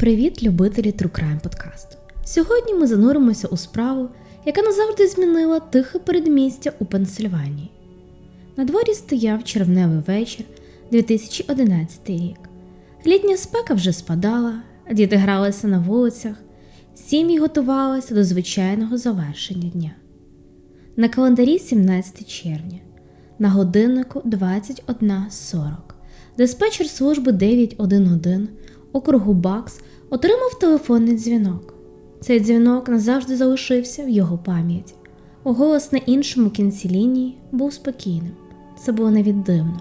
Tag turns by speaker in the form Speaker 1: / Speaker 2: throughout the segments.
Speaker 1: Привіт, любителі True Crime подкасту. Сьогодні ми зануримося у справу, яка назавжди змінила тихе передмістя у Пенсильванії. На дворі стояв червневий вечір 2011 рік. Літня спека вже спадала, діти гралися на вулицях, сім'ї готувалися до звичайного завершення дня. На календарі 17 червня, на годиннику 21.40, диспетчер служби 911 округу Бакс отримав телефонний дзвінок. Цей дзвінок назавжди залишився в його пам'яті. Голос на іншому кінці лінії був спокійним. Це було навіть дивно,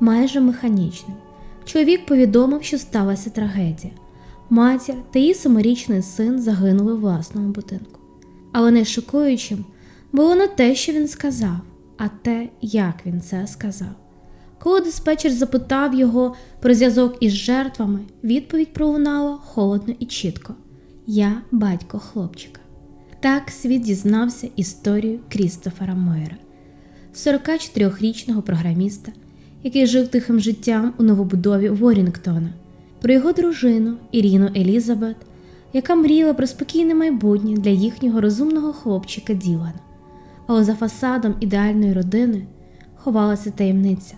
Speaker 1: майже механічним. Чоловік повідомив, що сталася трагедія. Матір та її семирічний син загинули в власному будинку. Але найшокуючим було не те, що він сказав, а те, як він це сказав. Коли диспетчер запитав його про зв'язок із жертвами, відповідь пролунала холодно і чітко: Я батько хлопчика. Так світ дізнався історію Крістофера Мойера, 44-річного програміста, який жив тихим життям у новобудові Ворінгтона, про його дружину Іріну Елізабет, яка мріяла про спокійне майбутнє для їхнього розумного хлопчика Ділана. Але за фасадом ідеальної родини ховалася таємниця.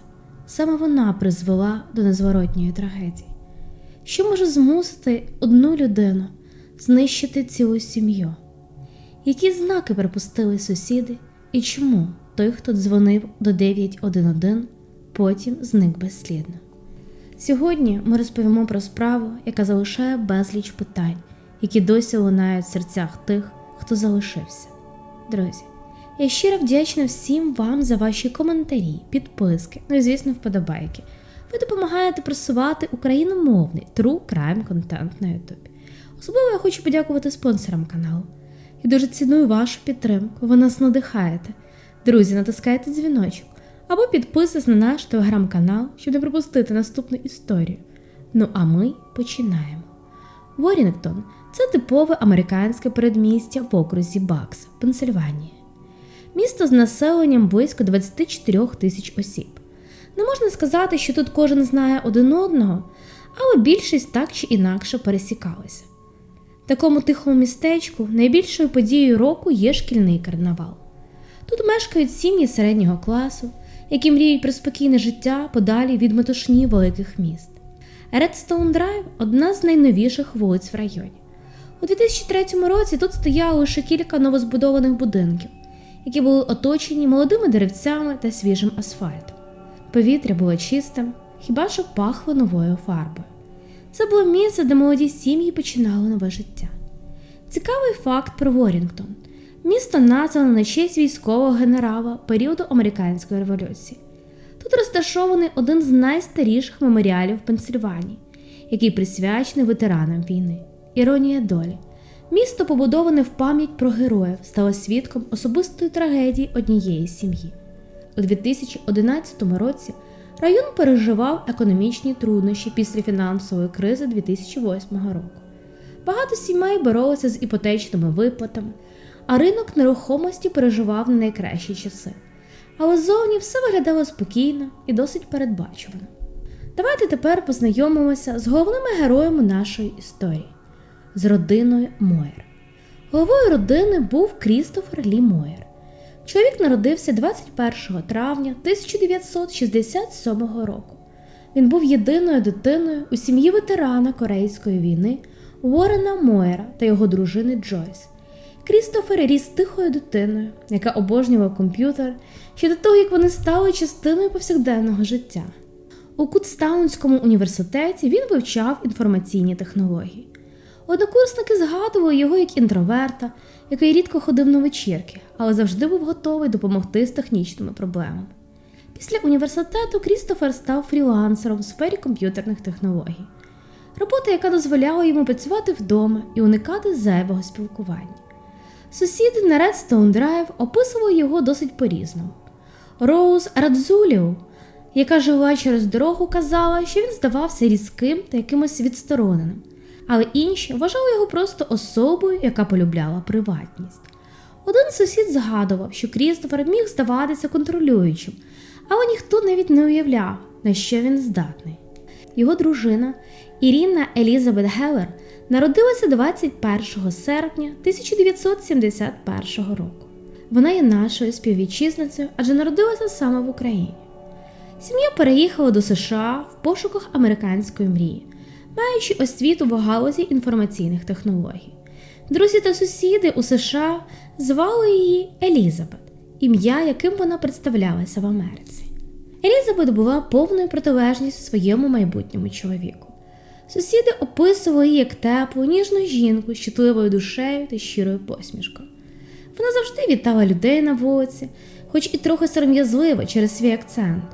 Speaker 1: Саме вона призвела до незворотньої трагедії. Що може змусити одну людину знищити цілу сім'ю? Які знаки припустили сусіди, і чому той, хто дзвонив до 911, потім зник безслідно? Сьогодні ми розповімо про справу, яка залишає безліч питань, які досі лунають в серцях тих, хто залишився. Друзі, я щиро вдячна всім вам за ваші коментарі, підписки, ну і звісно, вподобайки. Ви допомагаєте просувати україномовний true crime контент на YouTube. Особливо я хочу подякувати спонсорам каналу. Я дуже ціную вашу підтримку, ви нас надихаєте. Друзі, натискайте дзвіночок або підписуйтесь на наш телеграм-канал, щоб не пропустити наступну історію. Ну а ми починаємо. Ворінгтон це типове американське передмістя в окрузі Бакс, Пенсильванія. Місто з населенням близько 24 тисяч осіб. Не можна сказати, що тут кожен знає один одного, але більшість так чи інакше пересікалися. В такому тихому містечку найбільшою подією року є шкільний карнавал. Тут мешкають сім'ї середнього класу, які мріють про спокійне життя подалі від метушні великих міст. Редстоун Драйв одна з найновіших вулиць в районі. У 2003 році тут стояло лише кілька новозбудованих будинків які були оточені молодими деревцями та свіжим асфальтом. Повітря було чистим, хіба що пахло новою фарбою. Це було місце, де молоді сім'ї починали нове життя. Цікавий факт про Ворінгтон. Місто названо на честь військового генерала періоду американської революції. Тут розташований один з найстаріших меморіалів Пенсильванії, який присвячений ветеранам війни. Іронія долі. Місто, побудоване в пам'ять про героїв, стало свідком особистої трагедії однієї сім'ї. У 2011 році район переживав економічні труднощі після фінансової кризи 2008 року. Багато сімей боролися з іпотечними виплатами, а ринок нерухомості переживав не найкращі часи. Але ззовні все виглядало спокійно і досить передбачувано. Давайте тепер познайомимося з головними героями нашої історії з родиною Мойер. Головою родини був Крістофер Лі Мойер. Чоловік народився 21 травня 1967 року. Він був єдиною дитиною у сім'ї ветерана Корейської війни Уоррена Мойера та його дружини Джойс. Крістофер ріс тихою дитиною, яка обожнювала комп'ютер ще до того, як вони стали частиною повсякденного життя. У Кутстаунському університеті він вивчав інформаційні технології. Однокурсники згадували його як інтроверта, який рідко ходив на вечірки, але завжди був готовий допомогти з технічними проблемами. Після університету Крістофер став фрілансером в сфері комп'ютерних технологій, робота, яка дозволяла йому працювати вдома і уникати зайвого спілкування. Сусіди на Redstone Drive описували його досить по-різному. Роуз Радзуліу, яка жила через дорогу, казала, що він здавався різким та якимось відстороненим але інші вважали його просто особою, яка полюбляла приватність. Один сусід згадував, що Крістофер міг здаватися контролюючим, але ніхто навіть не уявляв, на що він здатний. Його дружина Іріна Елізабет Геллер народилася 21 серпня 1971 року. Вона є нашою співвітчизницею, адже народилася саме в Україні. Сім'я переїхала до США в пошуках американської мрії, маючи освіту в галузі інформаційних технологій. Друзі та сусіди у США звали її Елізабет, ім'я, яким вона представлялася в Америці. Елізабет була повною протилежністю своєму майбутньому чоловіку. Сусіди описували її як теплу, ніжну жінку з чутливою душею та щирою посмішкою. Вона завжди вітала людей на вулиці, хоч і трохи сором'язливо через свій акцент.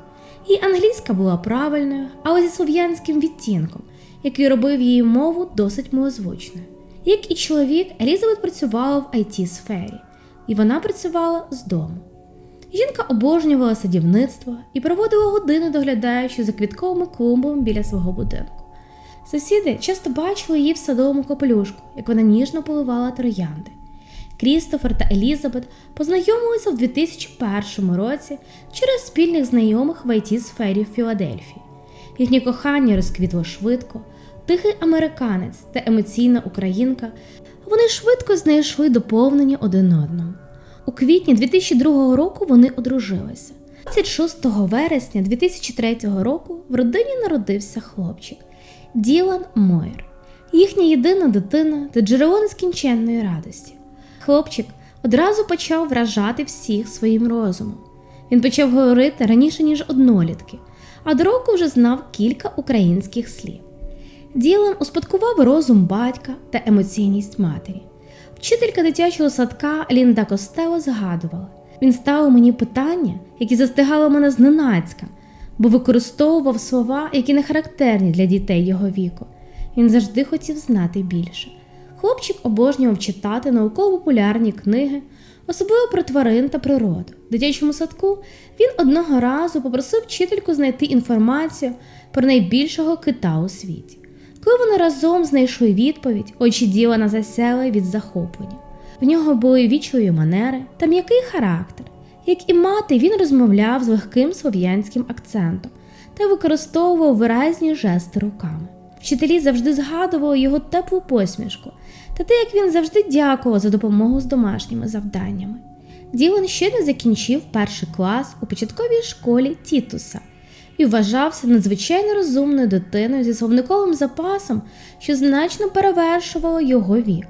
Speaker 1: Її англійська була правильною, але зі слов'янським відтінком, який робив її мову досить милозвучною. Як і чоловік, Елізабет працювала в it сфері, і вона працювала з дому. Жінка обожнювала садівництво і проводила години, доглядаючи за квітковими клумбами біля свого будинку. Сусіди часто бачили її в садовому капелюшку, як вона ніжно поливала троянди. Крістофер та Елізабет познайомилися в 2001 році через спільних знайомих в it сфері в Філадельфії. Їхнє кохання розквітло швидко, тихий американець та емоційна українка. Вони швидко знайшли доповнення один одному. У квітні 2002 року вони одружилися. 26 вересня 2003 року в родині народився хлопчик Ділан Мойер, їхня єдина дитина та джерело нескінченної радості. Хлопчик одразу почав вражати всіх своїм розумом. Він почав говорити раніше, ніж однолітки, а до року вже знав кілька українських слів. Ділан успадкував розум батька та емоційність матері. Вчителька дитячого садка Лінда Костело згадувала: він ставив мені питання, які застигали мене зненацька, бо використовував слова, які не характерні для дітей його віку. Він завжди хотів знати більше. Хлопчик обожнював читати науково-популярні книги, особливо про тварин та природу. В дитячому садку він одного разу попросив вчительку знайти інформацію про найбільшого кита у світі. Коли вони разом знайшли відповідь, очі Ділана засяли від захоплення. В нього були вічливі манери та м'який характер. Як і мати, він розмовляв з легким слов'янським акцентом та використовував виразні жести руками. Вчителі завжди згадували його теплу посмішку та те, як він завжди дякував за допомогу з домашніми завданнями. Ділан ще не закінчив перший клас у початковій школі Тітуса і вважався надзвичайно розумною дитиною зі словниковим запасом, що значно перевершувало його вік.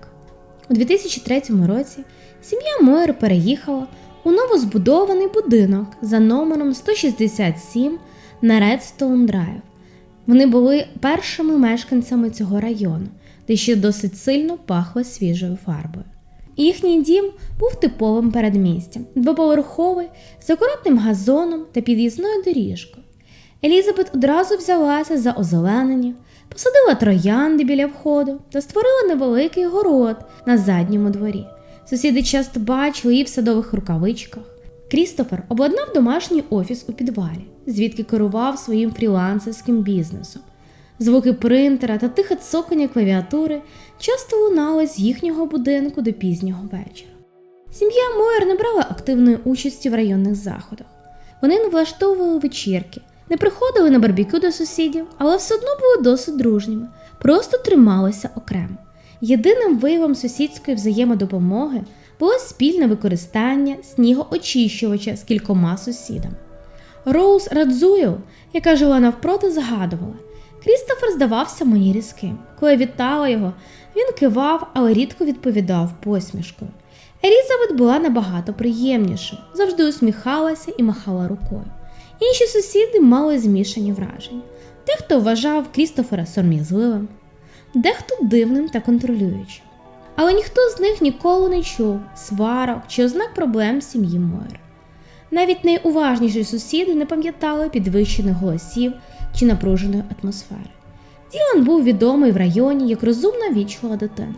Speaker 1: У 2003 році сім'я Мойер переїхала у новозбудований будинок за номером 167 на Редстоун Драйв. Вони були першими мешканцями цього району, де ще досить сильно пахло свіжою фарбою. Їхній дім був типовим передмістям, двоповерховий, з акуратним газоном та під'їзною доріжкою. Елізабет одразу взялася за озеленення, посадила троянди біля входу та створила невеликий город на задньому дворі. Сусіди часто бачили її в садових рукавичках. Крістофер обладнав домашній офіс у підвалі, звідки керував своїм фрілансерським бізнесом. Звуки принтера та тихе цокання клавіатури часто лунали з їхнього будинку до пізнього вечора. Сім'я Мойер не брала активної участі в районних заходах. Вони не влаштовували вечірки, не приходили на барбекю до сусідів, але все одно були досить дружніми, просто трималися окремо. Єдиним виявом сусідської взаємодопомоги було спільне використання снігоочищувача з кількома сусідами. Роуз Радзуєв, яка жила навпроти, згадувала. Крістофер здавався мені різким. Коли я вітала його, він кивав, але рідко відповідав посмішкою. Елізабет була набагато приємнішою, завжди усміхалася і махала рукою. Інші сусіди мали змішані враження. Дехто вважав Крістофера сором'язливим, дехто дивним та контролюючим. Але ніхто з них ніколи не чув сварок чи ознак проблем сім'ї Мойер. Навіть найуважніші сусіди не пам'ятали підвищених голосів чи напруженої атмосфери. Ділан був відомий в районі як розумна вічлива дитина.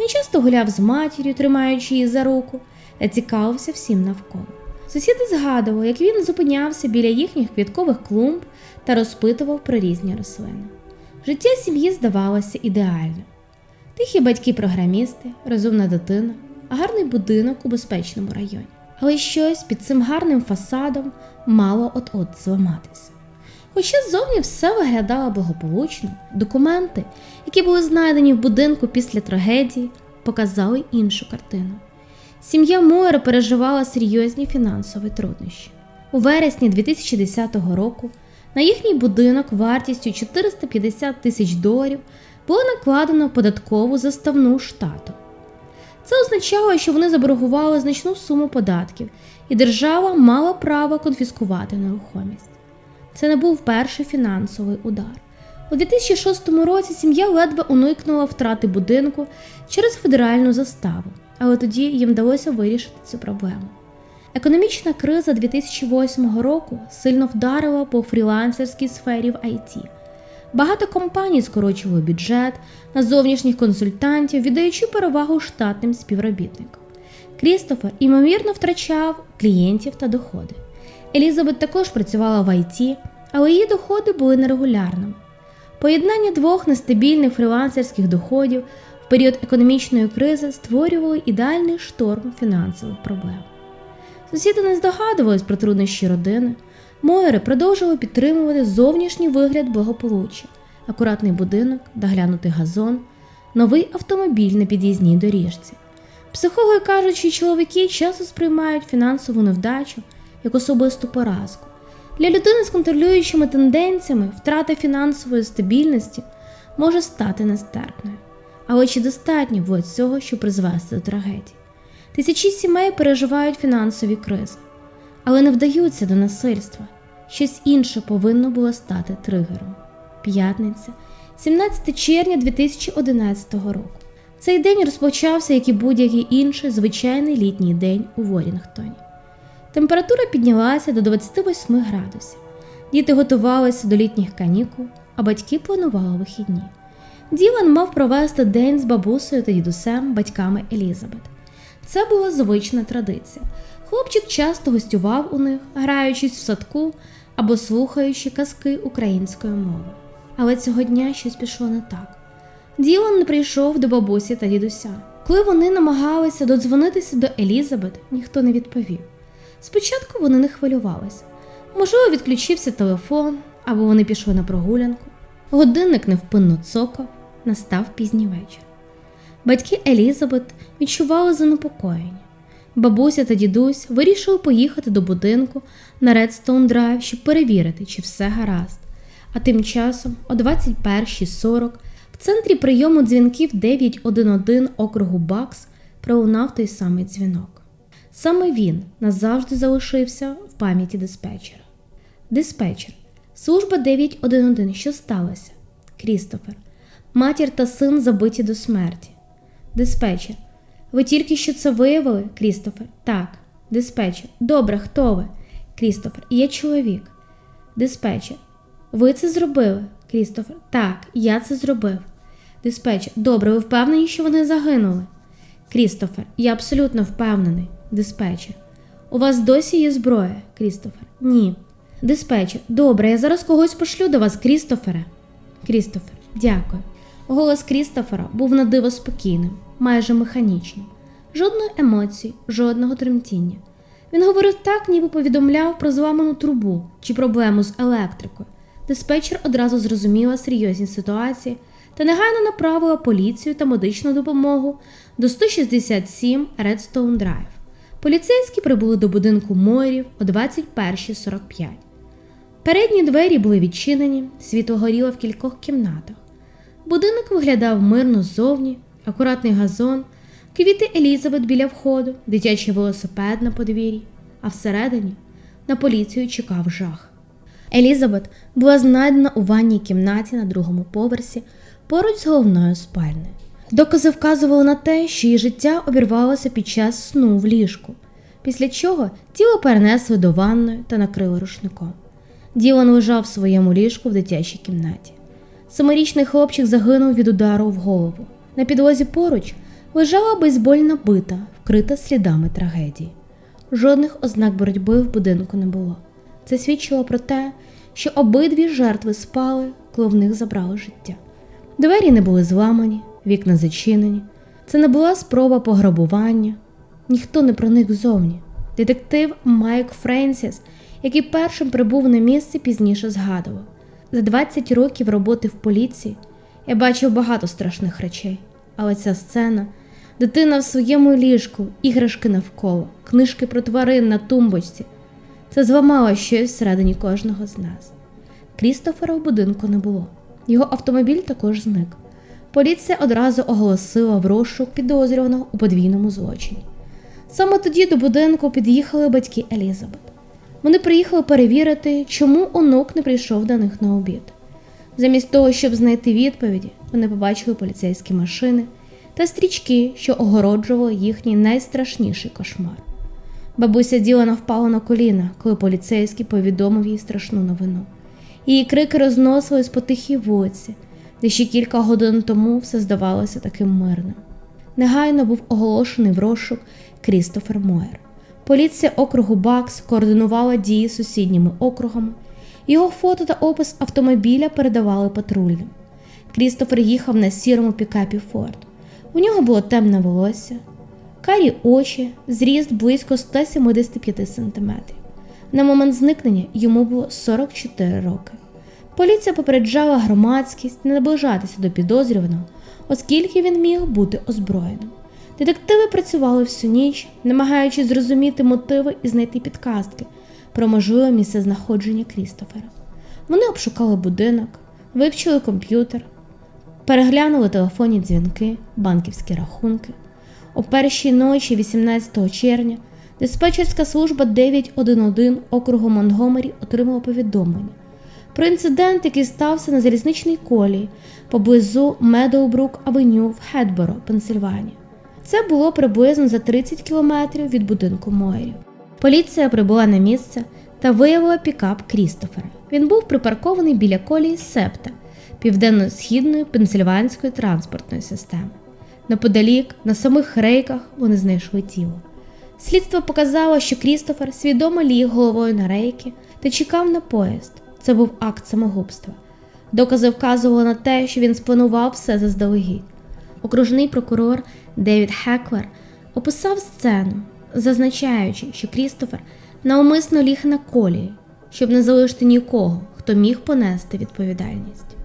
Speaker 1: Він часто гуляв з матір'ю, тримаючи її за руку, та цікавився всім навколо. Сусіди згадували, як він зупинявся біля їхніх квіткових клумб та розпитував про різні рослини. Життя сім'ї здавалося ідеальним. Тихі батьки-програмісти, розумна дитина, гарний будинок у безпечному районі. Але щось під цим гарним фасадом мало от-от зламатися. Хоча ззовні все виглядало благополучно, документи, які були знайдені в будинку після трагедії, показали іншу картину. Сім'я Мойер переживала серйозні фінансові труднощі. У вересні 2010 року на їхній будинок вартістю 450 тисяч доларів було накладено податкову заставну штату. Це означало, що вони заборгували значну суму податків, і держава мала право конфіскувати нерухомість. Це не був перший фінансовий удар. У 2006 році сім'я ледве уникнула втрати будинку через федеральну заставу, але тоді їм вдалося вирішити цю проблему. Економічна криза 2008 року сильно вдарила по фрілансерській сфері в IT. Багато компаній скорочували бюджет на зовнішніх консультантів, віддаючи перевагу штатним співробітникам. Крістофер ймовірно втрачав клієнтів та доходи. Елізабет також працювала в IT, але її доходи були нерегулярними. Поєднання двох нестабільних фрілансерських доходів в період економічної кризи створювали ідеальний шторм фінансових проблем. Сусіди не здогадувались про труднощі родини. Мойери продовжували підтримувати зовнішній вигляд благополуччя, акуратний будинок, доглянутий газон, новий автомобіль на під'їзній доріжці. Психологи кажуть, що чоловіки часто сприймають фінансову невдачу як особисту поразку. Для людини з контролюючими тенденціями втрата фінансової стабільності може стати нестерпною. Але чи достатньо було цього, щоб призвести до трагедії? Тисячі сімей переживають фінансові кризи, але не вдаються до насильства. Щось інше повинно було стати тригером. П'ятниця, 17 червня 2011 року. Цей день розпочався, як і будь-який інший звичайний літній день у Ворінгтоні. Температура піднялася до 28 градусів. Діти готувалися до літніх канікул, а батьки планували вихідні. Ділан мав провести день з бабусею та дідусем, батьками Елізабет. Це була звична традиція. Хлопчик часто гостював у них, граючись в садку або слухаючи казки українською мовою. Але цього дня щось пішло не так. Ділан не прийшов до бабусі та дідуся. Коли вони намагалися додзвонитися до Елізабет, ніхто не відповів. Спочатку вони не хвилювалися. Можливо, відключився телефон, або вони пішли на прогулянку. Годинник невпинно цокав, настав пізній вечір. Батьки Елізабет відчували занепокоєння. Бабуся та дідусь вирішили поїхати до будинку на Редстоун Драйв, щоб перевірити, чи все гаразд. А тим часом, о 21.40, в центрі прийому дзвінків 911 округу Бакс пролунав той самий дзвінок. Саме він назавжди залишився в пам'яті диспетчера. Диспетчер, служба 911, що сталося? Крістофер, матір та син забиті до смерті. Диспетчер. Ви тільки що це виявили, Крістофер? Так. Диспетчер. Добре, хто ви? Крістофер. Я чоловік. Диспетчер. Ви це зробили? Крістофер. Так, я це зробив. Диспетчер. Добре, ви впевнені, що вони загинули? Крістофер. Я абсолютно впевнений. Диспетчер. У вас досі є зброя, Крістофер? Ні. Диспетчер. Добре, я зараз когось пошлю до вас, Крістофере. Крістофер. Дякую. Голос Крістофера був на диво спокійним, майже механічним. Жодної емоції, жодного тремтіння. Він говорив так, ніби повідомляв про зламану трубу чи проблему з електрикою. Диспетчер одразу зрозуміла серйозні ситуації та негайно направила поліцію та медичну допомогу до 167 Redstone Drive. Поліцейські прибули до будинку Мойрів о 21.45. Передні двері були відчинені, світло горіло в кількох кімнатах. Будинок виглядав мирно ззовні, акуратний газон, квіти Елізабет біля входу, дитячий велосипед на подвір'ї, а всередині на поліцію чекав жах. Елізабет була знайдена у ванній кімнаті на другому поверсі поруч з головною спальнею. Докази вказували на те, що її життя обірвалося під час сну в ліжку, після чого тіло перенесли до ванної та накрили рушником. Ділан лежав в своєму ліжку в дитячій кімнаті. Семирічний хлопчик загинув від удару в голову. На підлозі поруч лежала бейсбольна бита, вкрита слідами трагедії. Жодних ознак боротьби в будинку не було. Це свідчило про те, що обидві жертви спали, коли в них забрали життя. Двері не були зламані, вікна зачинені. Це не була спроба пограбування. Ніхто не проник зовні. Детектив Майк Френсіс який першим прибув на місце, пізніше згадував. За 20 років роботи в поліції я бачив багато страшних речей, але ця сцена, дитина в своєму ліжку, іграшки навколо, книжки про тварин на тумбочці, це зламало щось всередині кожного з нас. Крістофера в будинку не було. Його автомобіль також зник. Поліція одразу оголосила в розшук підозрюваного у подвійному злочині. Саме тоді до будинку під'їхали батьки Елізабет. Вони приїхали перевірити, чому онук не прийшов до них на обід. Замість того, щоб знайти відповіді, вони побачили поліцейські машини та стрічки, що огороджували їхній найстрашніший кошмар. Бабуся Ділана впала на коліна, коли поліцейський повідомив їй страшну новину. Її крики розносились по тихій вулиці, де ще кілька годин тому все здавалося таким мирним. Негайно був оголошений в розшук Крістофер Мойер. Поліція округу Бакс координувала дії з сусідніми округами. Його фото та опис автомобіля передавали патрульним. Крістофер їхав на сірому пікапі Форд. У нього було темне волосся, карі очі, зріст близько 175 см. На момент зникнення йому було 44 роки. Поліція попереджала громадськість не наближатися до підозрюваного, оскільки він міг бути озброєним. Детективи працювали всю ніч, намагаючись зрозуміти мотиви і знайти підказки про можливе місце знаходження Крістофера. Вони обшукали будинок, вивчили комп'ютер, переглянули телефонні дзвінки, банківські рахунки. У першій ночі, 18 червня, диспетчерська служба 911 округу Монгомері отримала повідомлення про інцидент, який стався на залізничній колії поблизу Медоубрук Авеню в Хедборо, Пенсильванія. Це було приблизно за 30 кілометрів від будинку Мойерів. Поліція прибула на місце та виявила пікап Крістофера. Він був припаркований біля колії Септа, південно-східної пенсильванської транспортної системи. Неподалік, на самих рейках, вони знайшли тіло. Слідство показало, що Крістофер свідомо ліг головою на рейки та чекав на поїзд. Це був акт самогубства. Докази вказували на те, що він спланував все заздалегідь. Окружний прокурор Девід Хеклер описав сцену, зазначаючи, що Крістофер навмисно ліг на колії, щоб не залишити нікого, хто міг понести відповідальність.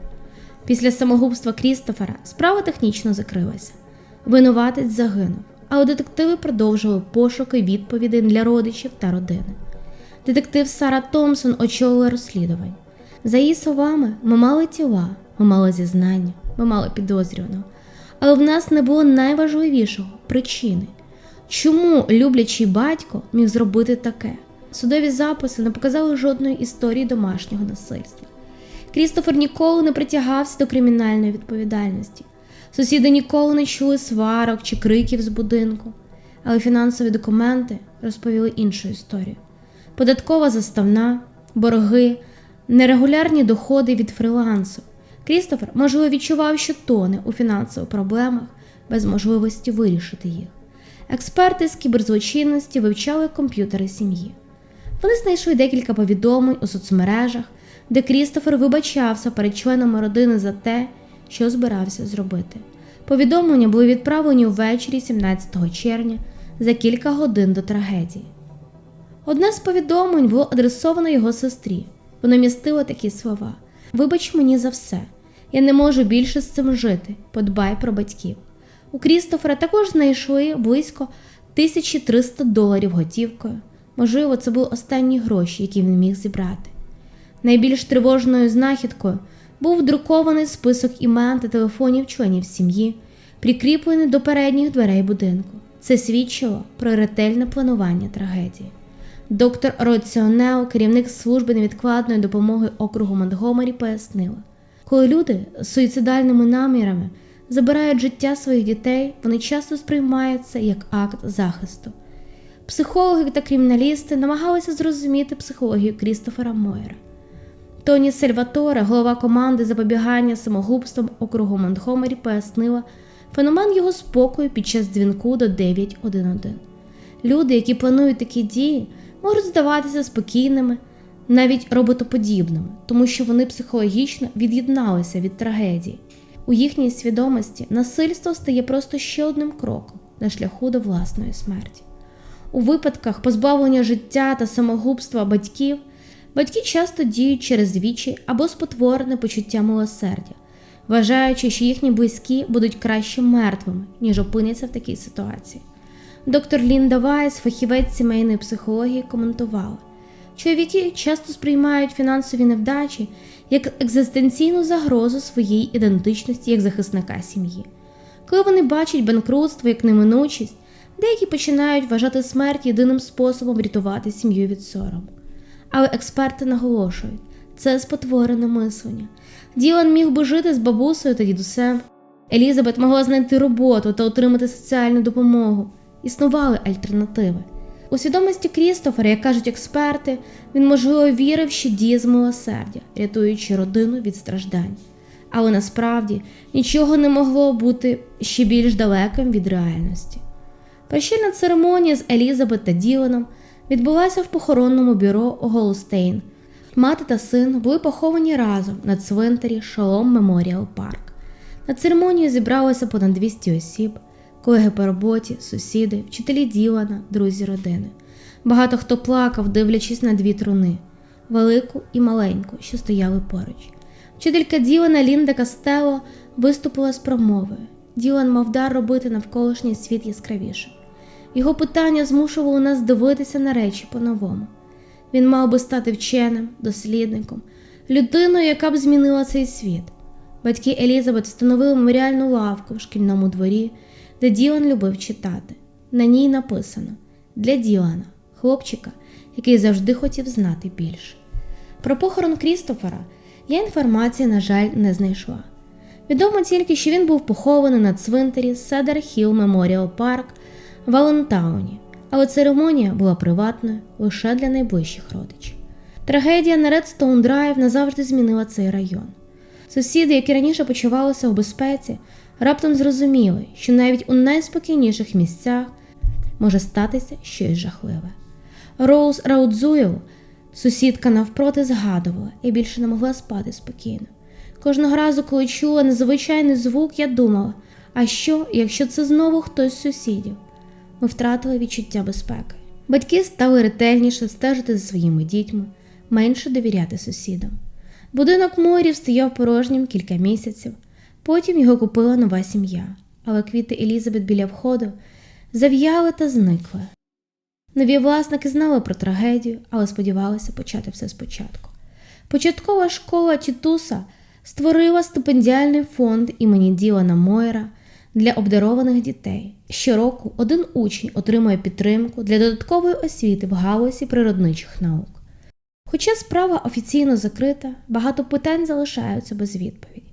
Speaker 1: Після самогубства Крістофера справа технічно закрилася. Винуватець загинув, але детективи продовжували пошуки відповідей для родичів та родини. Детектив Сара Томпсон очолила розслідування. За її словами, ми мали тіла, ми мали зізнання, ми мали підозрюваного. Але в нас не було найважливішого причини, чому люблячий батько міг зробити таке. Судові записи не показали жодної історії домашнього насильства. Крістофер ніколи не притягався до кримінальної відповідальності. Сусіди ніколи не чули сварок чи криків з будинку, але фінансові документи розповіли іншу історію. Податкова заставна, борги, нерегулярні доходи від фрилансу. Крістофер, можливо, відчував, що тоне у фінансових проблемах без можливості вирішити їх. Експерти з кіберзлочинності вивчали комп'ютери сім'ї. Вони знайшли декілька повідомлень у соцмережах, де Крістофер вибачався перед членами родини за те, що збирався зробити. Повідомлення були відправлені ввечері 17 червня за кілька годин до трагедії. Одне з повідомлень було адресовано його сестрі. Воно містило такі слова: Вибач мені за все, я не можу більше з цим жити. Подбай про батьків. У Крістофера також знайшли близько 1300 доларів готівкою. Можливо, це були останні гроші, які він міг зібрати. Найбільш тривожною знахідкою був друкований список імен та телефонів членів сім'ї, прикріплений до передніх дверей будинку. Це свідчило про ретельне планування трагедії. Доктор Роціонео, керівник служби невідкладної допомоги округу Монтгомері, пояснила, коли люди з суїцидальними намірами забирають життя своїх дітей, вони часто сприймають це як акт захисту. Психологи та криміналісти намагалися зрозуміти психологію Крістофера Мойера. Тоні Сальваторе, голова команди запобігання самогубством округу Монтгомері, пояснила феномен його спокою під час дзвінку до 911. Люди, які планують такі дії, можуть здаватися спокійними, навіть роботоподібними, тому що вони психологічно від'єдналися від трагедії. У їхній свідомості насильство стає просто ще одним кроком на шляху до власної смерті. У випадках позбавлення життя та самогубства батьків Батьки часто діють через вічі або спотворене почуття милосердя, вважаючи, що їхні близькі будуть краще мертвими, ніж опиняться в такій ситуації. Доктор Лінда Вайс, фахівець сімейної психології, коментувала, чоловіки часто сприймають фінансові невдачі як екзистенційну загрозу своїй ідентичності як захисника сім'ї. Коли вони бачать банкрутство як неминучість, деякі починають вважати смерть єдиним способом врятувати сім'ю від сорому. Але експерти наголошують, це спотворене мислення. Ділан міг би жити з бабусею та дідусем. Елізабет могла знайти роботу та отримати соціальну допомогу. Існували альтернативи. У свідомості Крістофера, як кажуть експерти, він можливо вірив, що діє з милосердя, рятуючи родину від страждань. Але насправді нічого не могло бути ще більш далеким від реальності. Прощальна церемонія з Елізабет та Діланом відбулася в похоронному бюро Голостейн. Мати та син були поховані разом на цвинтарі Шалом Меморіал Парк. На церемонію зібралося понад 200 осіб, колеги по роботі, сусіди, вчителі Ділана, друзі родини. Багато хто плакав, дивлячись на дві труни велику і маленьку, що стояли поруч. Вчителька Ділана Лінда Кастело виступила з промовою. Ділан мав дар робити навколишній світ яскравішим. Його питання змушувало нас дивитися на речі по-новому. Він мав би стати вченим, дослідником, людиною, яка б змінила цей світ. Батьки Елізабет встановили меморіальну лавку в шкільному дворі, де Ділан любив читати. На ній написано для Ділана, хлопчика, який завжди хотів знати більше. Про похорон Крістофера я інформації, на жаль, не знайшла. Відомо тільки, що він був похований на цвинтарі Седер Хіл Меморіал Парк в Алентауні, але церемонія була приватною лише для найближчих родичів. Трагедія на Редстоун Драйв назавжди змінила цей район. Сусіди, які раніше почувалися у безпеці, раптом зрозуміли, що навіть у найспокійніших місцях може статися щось жахливе. Роуз Раудзуєл, сусідка навпроти, згадувала і більше не могла спати спокійно. Кожного разу, коли чула незвичайний звук, я думала: а що, якщо це знову хтось з сусідів? Ми втратили відчуття безпеки. Батьки стали ретельніше стежити за своїми дітьми, менше довіряти сусідам. Будинок Морів стояв порожнім кілька місяців, потім його купила нова сім'я, але квіти Елізабет біля входу зав'яли та зникли. Нові власники знали про трагедію, але сподівалися почати все спочатку. Початкова школа Тітуса створила стипендіальний фонд імені Ділана Мойера для обдарованих дітей. Щороку один учень отримує підтримку для додаткової освіти в галузі природничих наук. Хоча справа офіційно закрита, багато питань залишаються без відповіді.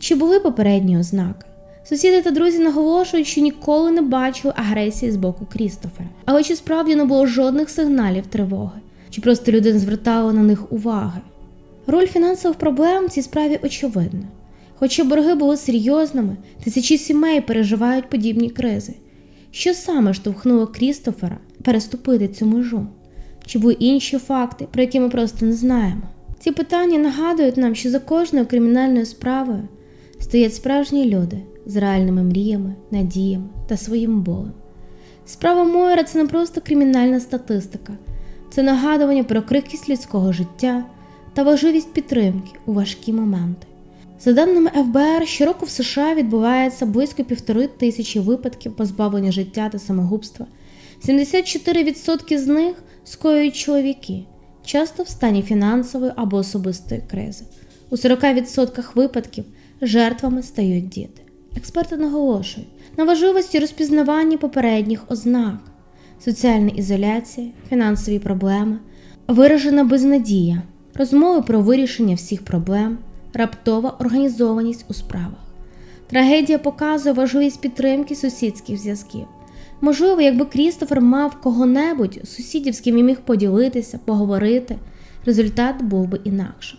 Speaker 1: Чи були попередні ознаки? Сусіди та друзі наголошують, що ніколи не бачили агресії з боку Крістофера. Але чи справді не було жодних сигналів тривоги, чи просто люди не звертали на них уваги? Роль фінансових проблем в цій справі очевидна. Хоча борги були серйозними, тисячі сімей переживають подібні кризи. Що саме штовхнуло Крістофера переступити цю межу? Чи були інші факти, про які ми просто не знаємо? Ці питання нагадують нам, що за кожною кримінальною справою стоять справжні люди з реальними мріями, надіями та своїм болем. Справа Мойера це не просто кримінальна статистика, це нагадування про крихкість людського життя та важливість підтримки у важкі моменти. За даними ФБР, щороку в США відбувається близько півтори тисячі випадків позбавлення життя та самогубства. 74% з них скоюють чоловіки, часто в стані фінансової або особистої кризи. У 40% випадків жертвами стають діти. Експерти наголошують на важливості розпізнавання попередніх ознак, соціальна ізоляція, фінансові проблеми, виражена безнадія, розмови про вирішення всіх проблем, раптова організованість у справах. Трагедія показує важливість підтримки сусідських зв'язків. Можливо, якби Крістофер мав кого-небудь сусідів, з ким і міг поділитися, поговорити, результат був би інакшим.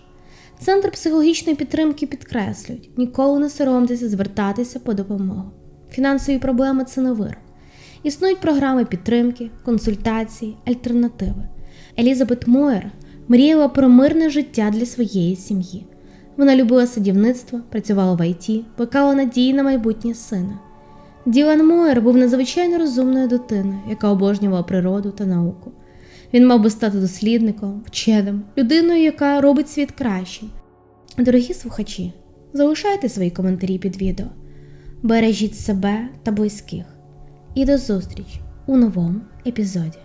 Speaker 1: Центр психологічної підтримки підкреслюють, ніколи не соромтеся звертатися по допомогу. Фінансові проблеми це не вирок. Існують програми підтримки, консультації, альтернативи. Елізабет Мойер мріяла про мирне життя для своєї сім'ї. Вона любила садівництво, працювала в ІТ, плекала надії на майбутнє сина. Ділан Мойер був надзвичайно розумною дитиною, яка обожнювала природу та науку. Він мав би стати дослідником, вченим, людиною, яка робить світ кращим. Дорогі слухачі, залишайте свої коментарі під відео. Бережіть себе та близьких. І до зустрічі у новому епізоді.